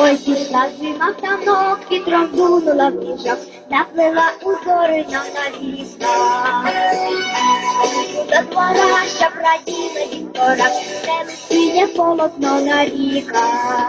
Ой, пішла зима в танок, вітром дунула в ліжок, наплила узори нам на вікна. До двора, щоб раділи вівторах, не лисиє полотно на ріках.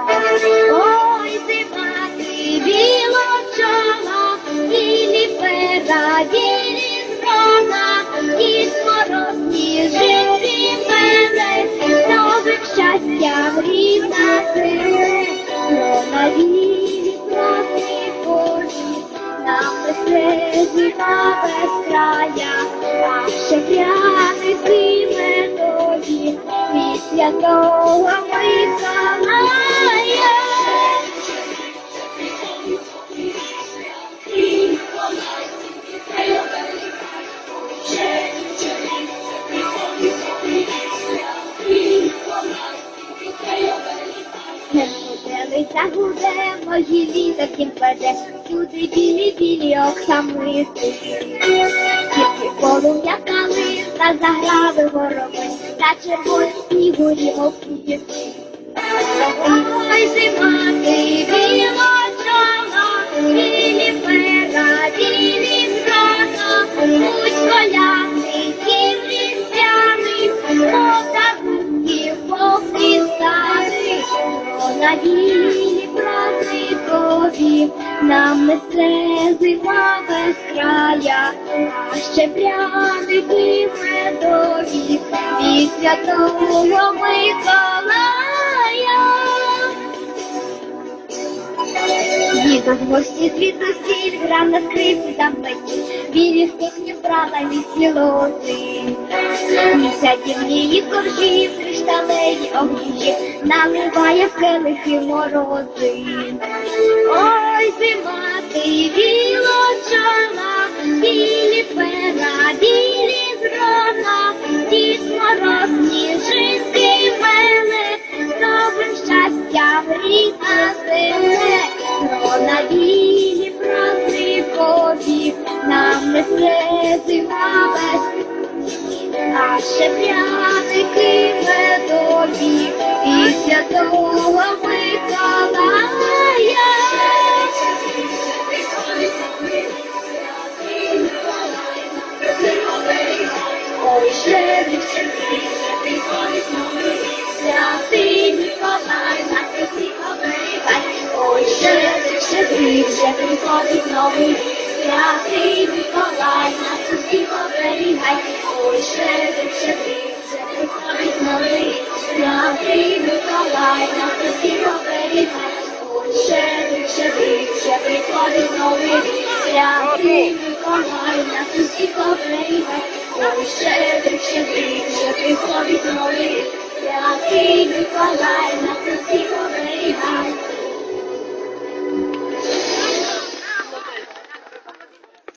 Зима без края, а ще пряники медові, після святого ми Не подивися, гуде, мої літаків веде, люди білі білі оксамити. Тільки полум'я калина заграви вороби, та червоні снігурі мовки. Нам несе зима без края, а ще пряники медові, від святого Миколая. Діду в гості звідусіль грав на скрипці та мені, білі в кухні брала місці лози. Місяць її коржі, кришталеві огні, наливає в келихи морози. Ой, зима, ти біло чола, білі пера, білі зрона, дід мороз, сніжинки мене, новим щастям рідна земле, на білі праздникові, нам несе зима без а ще пряники Ой, щедрик, щедрик, щедрик, ходить новий, святий Миколай, нас усіх оберігай. Ой, щедрик, щедрик, щедрик, ходить новий, святий Миколай, нас усіх оберігай. Ой, щедрик, щедрик, щедрик, ходить новий, святий Миколай, нас усіх оберігай. Ой, щедрик, щедрик, щедрик, ходить новий, святий Миколай, нас усіх оберігай. Ой,